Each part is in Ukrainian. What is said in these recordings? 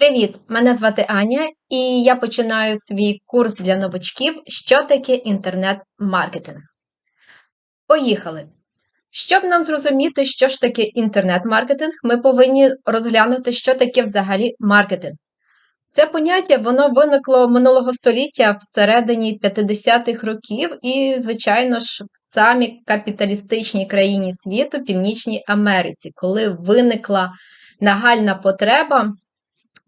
Привіт! Мене звати Аня, і я починаю свій курс для новачків, що таке інтернет-маркетинг. Поїхали! Щоб нам зрозуміти, що ж таке інтернет-маркетинг, ми повинні розглянути, що таке взагалі маркетинг. Це поняття воно виникло минулого століття всередині 50-х років, і, звичайно ж, в самій капіталістичній країні світу, Північній Америці, коли виникла нагальна потреба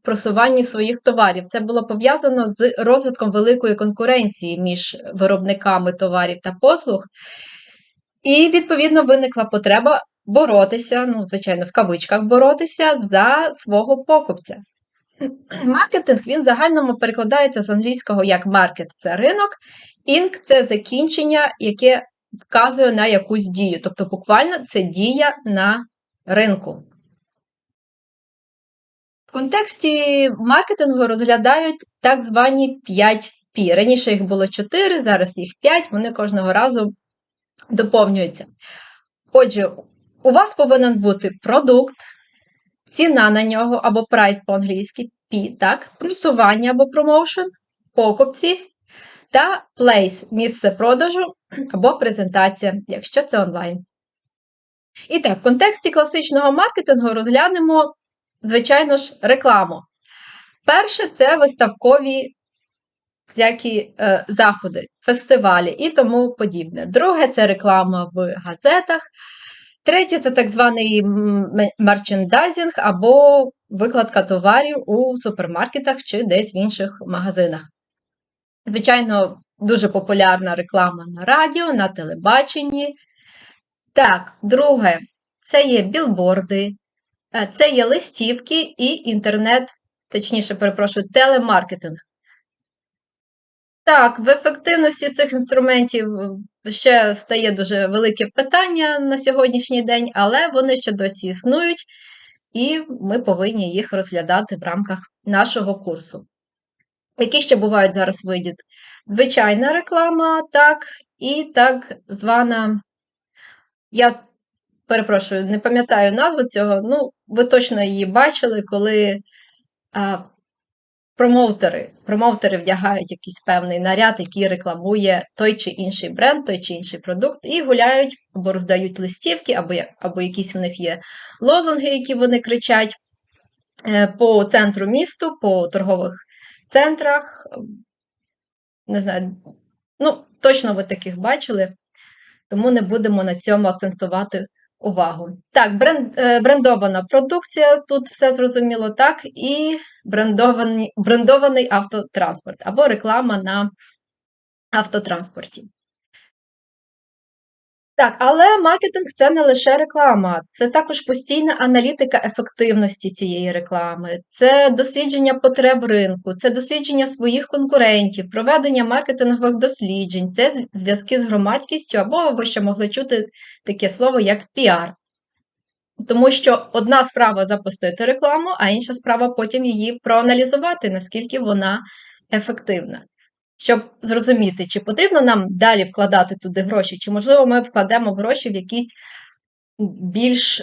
просуванні своїх товарів. Це було пов'язано з розвитком великої конкуренції між виробниками товарів та послуг. І, відповідно, виникла потреба боротися, ну, звичайно, в кавичках боротися за свого покупця. Маркетинг він в загальному перекладається з англійського як маркет це ринок, інк це закінчення, яке вказує на якусь дію. Тобто, буквально це дія на ринку. В контексті маркетингу розглядають так звані 5 P. Раніше їх було 4, зараз їх 5, вони кожного разу доповнюються. Отже, у вас повинен бути продукт, ціна на нього або прайс по-англійськи P, так, просування або промоушен, покупці та place місце продажу або презентація, якщо це онлайн. І так, в контексті класичного маркетингу розглянемо звичайно ж, рекламу. Перше це виставкові всякі е, заходи, фестивалі і тому подібне. Друге це реклама в газетах. Третє це так званий мерчендайзинг або викладка товарів у супермаркетах чи десь в інших магазинах. Звичайно, дуже популярна реклама на радіо, на телебаченні. Так, друге, це є білборди, це є листівки і інтернет, точніше, перепрошую, телемаркетинг. Так, в ефективності цих інструментів ще стає дуже велике питання на сьогоднішній день, але вони ще досі існують, і ми повинні їх розглядати в рамках нашого курсу. Які ще бувають зараз види? Звичайна реклама, так, і так звана. Я перепрошую, не пам'ятаю назву цього, ну, ви точно її бачили, коли а, промоутери промоутери вдягають якийсь певний наряд, який рекламує той чи інший бренд, той чи інший продукт, і гуляють або роздають листівки, або або якісь у них є лозунги, які вони кричать е, по центру місту, по торгових центрах. Не знаю, ну, точно ви таких бачили, тому не будемо на цьому акцентувати увагу. Так, бренд, е, брендована продукція, тут все зрозуміло, так, і брендований, брендований автотранспорт або реклама на автотранспорті. Так, але маркетинг це не лише реклама, це також постійна аналітика ефективності цієї реклами, це дослідження потреб ринку, це дослідження своїх конкурентів, проведення маркетингових досліджень, це зв'язки з громадськістю, або ви ще могли чути таке слово як піар. Тому що одна справа запустити рекламу, а інша справа потім її проаналізувати, наскільки вона ефективна щоб зрозуміти, чи потрібно нам далі вкладати туди гроші, чи, можливо, ми вкладемо гроші в якийсь більш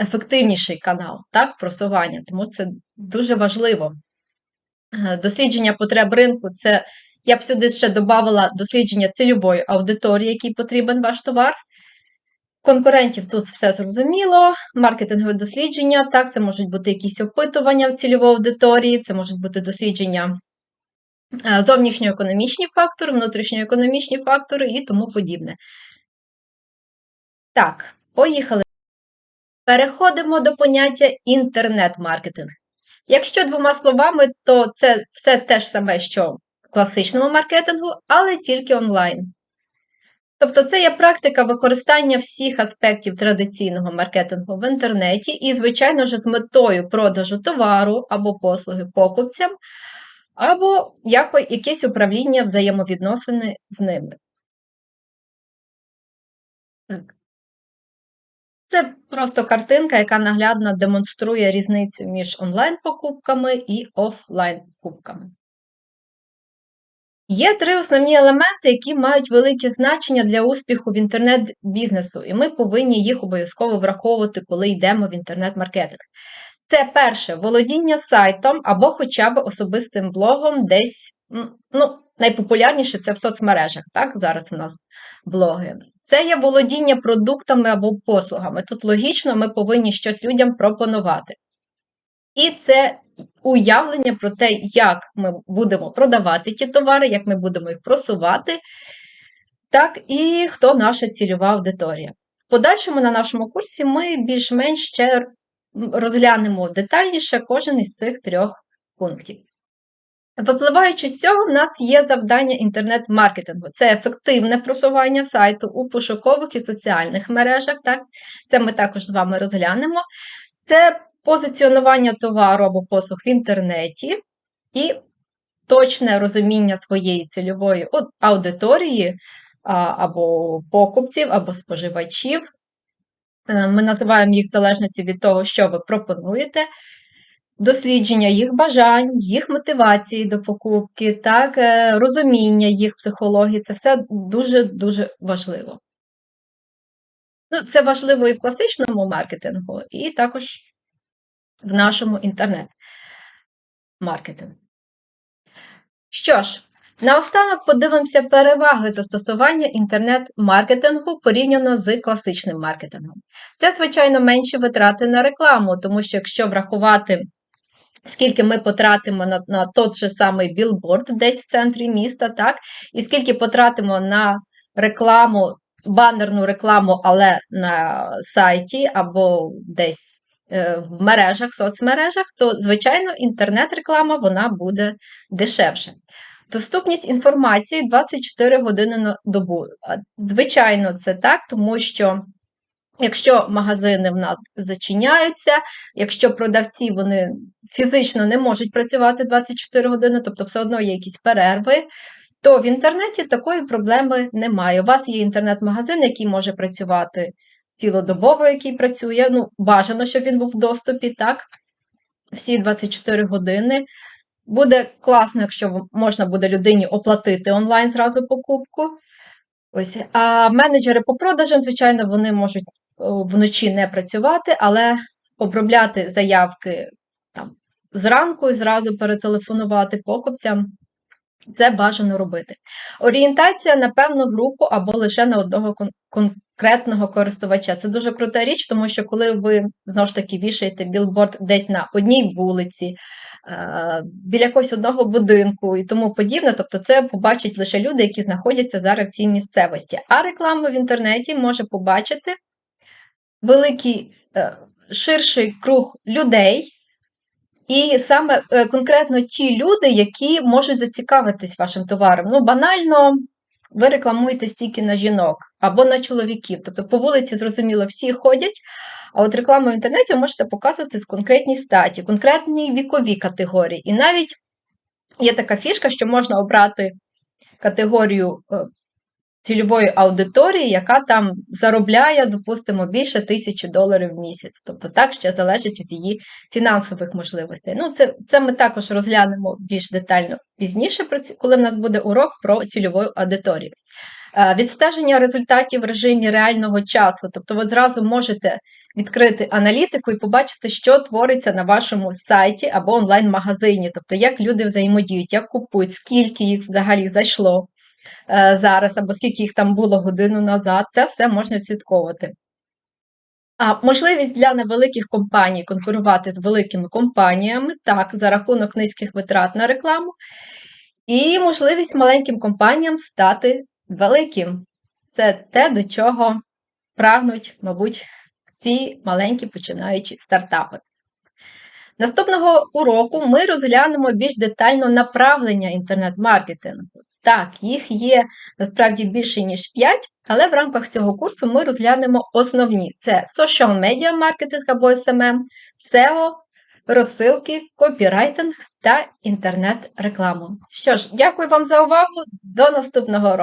ефективніший канал так, просування, тому це дуже важливо. Е, дослідження потреб ринку це я б сюди ще додавала дослідження цільової аудиторії, який потрібен ваш товар. Конкурентів тут все зрозуміло, маркетингове дослідження, так, це можуть бути якісь опитування в цільової аудиторії, це можуть бути дослідження зовнішньоекономічні фактори, внутрішньоекономічні фактори і тому подібне. Так, поїхали. Переходимо до поняття інтернет-маркетинг. Якщо двома словами, то це все те ж саме, що в класичному маркетингу, але тільки онлайн. Тобто, це є практика використання всіх аспектів традиційного маркетингу в інтернеті і, звичайно ж, з метою продажу товару або послуги покупцям, або якесь управління взаємовідносини з ними. Це просто картинка, яка наглядно демонструє різницю між онлайн-покупками і офлайн-покупками. Є три основні елементи, які мають велике значення для успіху в інтернет-бізнесу, і ми повинні їх обов'язково враховувати, коли йдемо в інтернет-маркетинг. Це перше володіння сайтом або хоча б особистим блогом десь, ну, найпопулярніше це в соцмережах. Так, зараз у нас блоги. Це є володіння продуктами або послугами. Тут логічно, ми повинні щось людям пропонувати. І це уявлення про те, як ми будемо продавати ті товари, як ми будемо їх просувати, так і хто наша цільова аудиторія. В подальшому на нашому курсі ми більш-менш ще розглянемо детальніше кожен із цих трьох пунктів. Випливаючи з цього, в нас є завдання інтернет-маркетингу. Це ефективне просування сайту у пошукових і соціальних мережах. Так? Це ми також з вами розглянемо. Це позиціонування товару або послуг в інтернеті і точне розуміння своєї цільової аудиторії або покупців, або споживачів. Е, ми називаємо їх в залежності від того, що ви пропонуєте. Дослідження їх бажань, їх мотивації до покупки, так, е, розуміння їх психології це все дуже-дуже важливо. Ну, Це важливо і в класичному маркетингу, і також в нашому інтернет-маркетингу. Що ж, наостанок подивимося переваги застосування інтернет-маркетингу порівняно з класичним маркетингом. Це, звичайно, менші витрати на рекламу, тому що якщо врахувати. Скільки ми потратимо на на той же самий білборд десь в центрі міста, так? І скільки потратимо на рекламу, банерну рекламу, але на сайті або десь е, в мережах, соцмережах, то, звичайно, інтернет-реклама вона буде дешевше. Доступність інформації 24 години на добу. Звичайно, це так, тому що. Якщо магазини в нас зачиняються, якщо продавці вони фізично не можуть працювати 24 години, тобто все одно є якісь перерви, то в інтернеті такої проблеми немає. У вас є інтернет-магазин, який може працювати цілодобово, який працює. Ну, бажано, щоб він був в доступі, так, всі 24 години. Буде класно, якщо можна буде людині оплатити онлайн зразу покупку. Ось, А менеджери по продажам, звичайно, вони можуть вночі не працювати, але обробляти заявки там, зранку і зразу перетелефонувати покупцям. Це бажано робити. Орієнтація на певну групу або лише на одного конкретного користувача. Це дуже крута річ, тому що коли ви знову ж таки вішаєте білборд десь на одній вулиці, е, біля якогось одного будинку і тому подібне, тобто це побачать лише люди, які знаходяться зараз в цій місцевості. А реклама в інтернеті може побачити великий е, ширший круг людей. І саме е, конкретно ті люди, які можуть зацікавитись вашим товаром. Ну, банально, ви рекламуєте стільки на жінок або на чоловіків. Тобто по вулиці, зрозуміло, всі ходять, а от рекламу в інтернеті ви можете показувати з конкретній статі, конкретній віковій категорії. І навіть є така фішка, що можна обрати категорію е, цільової аудиторії, яка там заробляє, допустимо, більше тисячі доларів в місяць. Тобто так ще залежить від її фінансових можливостей. Ну, Це це ми також розглянемо більш детально пізніше, коли в нас буде урок про цільову аудиторію. Е, відстеження результатів в режимі реального часу, тобто ви зразу можете відкрити аналітику і побачити, що твориться на вашому сайті або онлайн-магазині, тобто як люди взаємодіють, як купують, скільки їх взагалі зайшло, зараз, або скільки їх там було годину назад, це все можна відслідковувати. А можливість для невеликих компаній конкурувати з великими компаніями, так, за рахунок низьких витрат на рекламу, і можливість маленьким компаніям стати великим. Це те, до чого прагнуть, мабуть, всі маленькі починаючі стартапи. Наступного уроку ми розглянемо більш детально направлення інтернет-маркетингу. Так, їх є насправді більше, ніж 5, але в рамках цього курсу ми розглянемо основні: це social media маркетинг або SMM, SEO, розсилки, копірайтинг та інтернет-рекламу. Що ж, дякую вам за увагу. До наступного року!